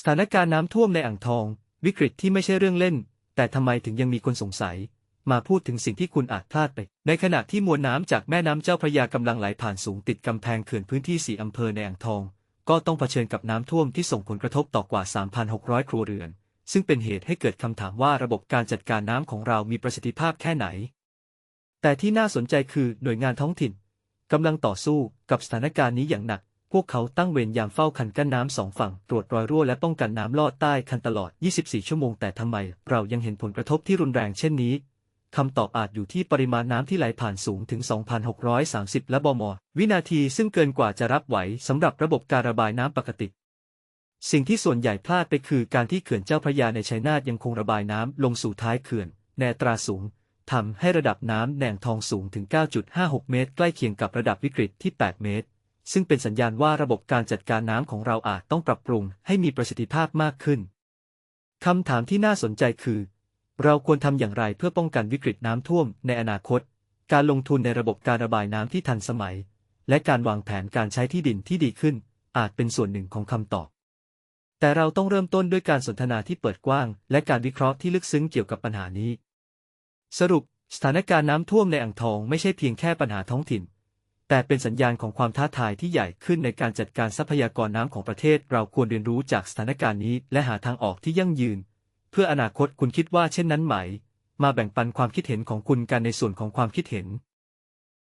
สถานการณ์น้ำท่วมในอ่างทอง วิกฤตที่ไม่ใช่เรื่องเล่น แต่ทำไมถึงยังมีคนสงสัย มาพูดถึงสิ่งที่คุณอาจพลาดไป ในขณะที่มวลน้ำจากแม่น้ำเจ้าพระยากำลังไหลผ่านสูงติดกำแพงเขื่อนพื้นที่สีอำเภอในอ่างทอง ก็ต้องเผชิญกับน้ำท่วมที่ส่งผลกระทบต่อกว่า 3,600 ครัวเรือน ซึ่งเป็นเหตุให้เกิดคำถามว่าระบบการจัดการน้ำของเรามีประสิทธิภาพแค่ไหน แต่ที่น่าสนใจคือหน่วยงานท้องถิ่นกำลังต่อสู้กับสถานการณ์นี้อย่างหนัก พวกเขาตั้งเวรยามเฝ้าคันกั้นน้ำสองฝั่ง ตรวจรอยรั่วและป้องกันน้ำลอดใต้คันตลอด 24 ชั่วโมง แต่ทำไม เรายังเห็นผลกระทบที่รุนแรงเช่นนี้คำตอบอาจอยู่ที่ปริมาณน้ำที่ไหลผ่านสูงถึง 2,630 และบม วินาทีซึ่งเกินกว่าจะรับไหวสำหรับระบบการระบายน้ำปกติ สิ่งที่ส่วนใหญ่พลาดไปคือการที่เขื่อนเจ้าพระยาในชัยนาทยังคงระบายน้ำลงสู่ท้ายเขื่อนแนตราสูงทำให้ระดับน้ำแหน่งทองสูงถึง 9.56 เมตร ใกล้เคียงกับระดับวิกฤตที่ 8 เมตร ซึ่งเป็นสัญญาณว่าระบบการจัดการน้ำของเราอาจต้องปรับปรุงให้มีประสิทธิภาพมากขึ้น คำถามที่น่าสนใจคือ เราควรทำอย่างไรเพื่อป้องกันวิกฤตน้ำท่วมในอนาคต การลงทุนในระบบการระบายน้ำที่ทันสมัย และการวางแผนการใช้ที่ดินที่ดีขึ้น อาจเป็นส่วนหนึ่งของคำตอบ แต่เราต้องเริ่มต้นด้วยการสนทนาที่เปิดกว้าง และการวิเคราะห์ที่ลึกซึ้งเกี่ยวกับปัญหานี้ สรุป สถานการณ์น้ำท่วมในอ่างทองไม่ใช่เพียงแค่ปัญหาท้องถิ่น แต่เป็นสัญญาณของความท้าทายที่ใหญ่ขึ้นในการจัดการทรัพยากรน้ำของประเทศ เราควรเรียนรู้จากสถานการณ์นี้ และหาทางออกที่ยั่งยืน เพื่ออนาคตคุณคิดว่าเช่นนั้นไหม มาแบ่งปันความคิดเห็นของคุณกันในส่วนของความคิดเห็น